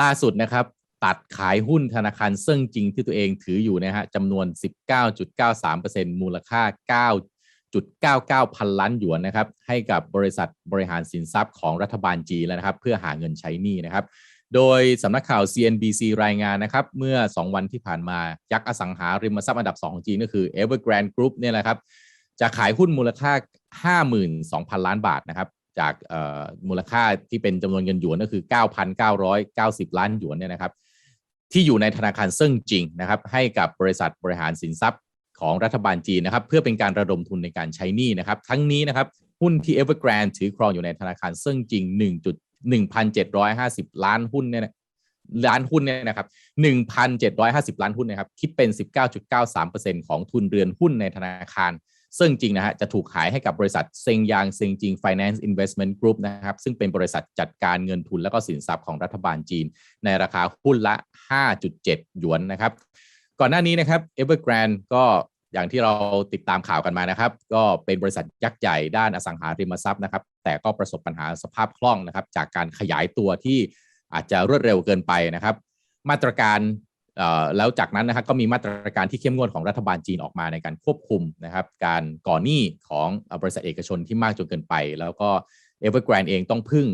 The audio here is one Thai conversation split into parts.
ล่าสุดนะครับตัดขายหุ้นธนาคารเซิ่งจริงที่ตัวเองถืออยู่นะฮะจำนวน 19.93%มูลค่า 9.99 พันล้านหยวนนะครับให้กับบริษัทบริหารสินทรัพย์ของรัฐบาลจีนแล้วนะครับ เพื่อหาเงินใช้หนี้นะครับโดยสำนักข่าว CNBC รายงานนะครับ เมื่อ 2 วันที่ผ่านมา ยักษ์อสังหาริมทรัพย์อันดับ 2 ของจีนก็คือ Evergrande Group เนี่ยแหละครับ จะขายหุ้นมูลค่า 52,000 ล้านบาทนะครับ จากมูลค่าที่เป็นจำนวนเงินหยวนก็คือ 9,990 ล้านหยวนเนี่ยนะครับ ที่อยู่ในธนาคารเซิ่งจริงนะครับ ให้กับบริษัทบริหารสินทรัพย์ของรัฐบาลจีนนะครับ เพื่อเป็นการระดมทุนในการใช้หนี้นะครับ ทั้งนี้นะครับ หุ้นที่ Evergrande ถือครองอยู่ในธนาคารเซิ่งจริง 1.1750 ล้านหุ้นเนี่ยล้านหุ้นเนี่ยนะครับ 1,750 ล้านหุ้นนะครับ คิดเป็น 19.93%ของทุนเรือนหุ้นในธนาคาร ซึ่งจริงนะฮะจะถูกขายให้กับบริษัทเซงยางเซิงจิง Finance Investment Group นะครับซึ่งเป็นบริษัทจัดการเงินทุนและก็สินทรัพย์ของรัฐบาลจีน ในราคาหุ้นละ 5.7 หยวนนะครับ ก่อนหน้านี้นะครับ Evergrande ก็อย่างที่เราติดตามข่าวกันมานะครับ ก็เป็นบริษัทยักษ์ใหญ่ด้านอสังหาริมทรัพย์นะครับ แต่ก็ประสบปัญหาสภาพคล่องนะครับ จากการขยายตัวที่อาจจะรวดเร็วเกินไปนะครับ มาตรการ แล้วจากนั้นนะครับก็มีมาตรการที่เข้มงวดของรัฐบาลจีนออกมาในการควบคุมนะครับการก่อหนี้ของบริษัทเอกชนที่มากจนเกินไป แล้วก็ Evergrande เองต้องพึ่ง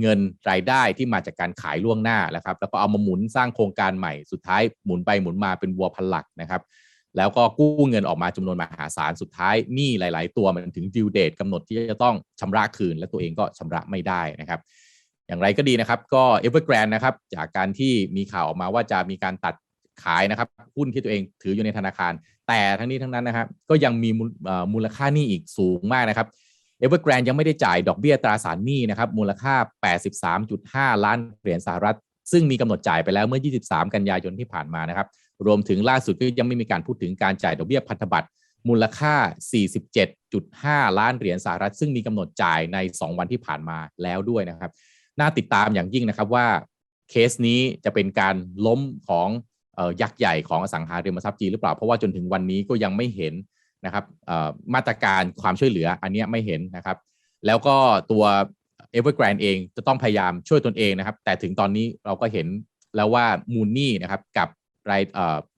เงินรายได้ที่มาจากการขายล่วงหน้านะครับ แล้วก็เอามาหมุนสร้างโครงการใหม่สุดท้ายหมุนไปหมุนมาเป็นวัวพันหลักนะครับ แล้วก็กู้เงินออกมาจำนวนมหาศาลสุดท้ายหนี้หลาย ๆ ตัวมันถึงดิวเดตกำหนดที่จะต้องชำระคืน และตัวเองก็ชำระไม่ได้นะครับ อย่างไรก็ดีนะครับ ก็ Evergrande นะครับ จากการที่มีข่าวออกมาว่าจะมีการตัดขายนะครับหุ้นที่ตัวเองถืออยู่ในธนาคาร แต่ทั้งนี้ทั้งนั้นนะครับ ก็ยังมีมูลค่าหนี้อีกสูงมากนะครับ Evergrande ยังไม่ได้จ่ายดอกเบี้ยตราสารหนี้นะครับ มูลค่า 83.5 ล้านเหรียญสหรัฐ ซึ่งมีกำหนดจ่ายไปแล้วเมื่อ 23 กันยายนที่ผ่านมานะครับ รวมถึงล่าสุดก็ยังไม่มีการพูดถึงการจ่ายดอกเบี้ยพันธบัตรมูลค่า 47.5 ล้านเหรียญสหรัฐ ซึ่งมีกำหนดจ่ายใน 2 วันที่ผ่านมาแล้วด้วยนะครับ น่าติดตามอย่างยิ่งนะครับว่าเคสนี้จะเป็นการล้มของยักษ์ใหญ่ของอสังหาริมทรัพย์จีนหรือเปล่า เพราะว่าจนถึงวันนี้ก็ยังไม่เห็นนะครับมาตรการความช่วยเหลืออันนี้ไม่เห็นนะครับ แล้วก็ตัว Evergrande เองจะต้องพยายามช่วยตนเองนะครับ แต่ถึงตอนนี้เราก็เห็นแล้วว่ามูลนี่นะครับกับราย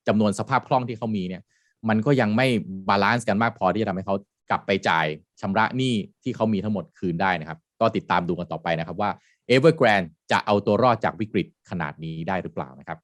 จำนวนสภาพคล่องที่เขามีเนี่ยมันก็ยังไม่บาลานซ์กันมากพอที่จะทำให้เขากลับไปจ่ายชำระหนี้ที่เขามีทั้งหมดคืนได้นะครับ ก็ติดตามดูกันต่อไปนะครับว่า Evergrande จะเอาตัวรอดจากวิกฤตขนาดนี้ได้หรือเปล่านะครับ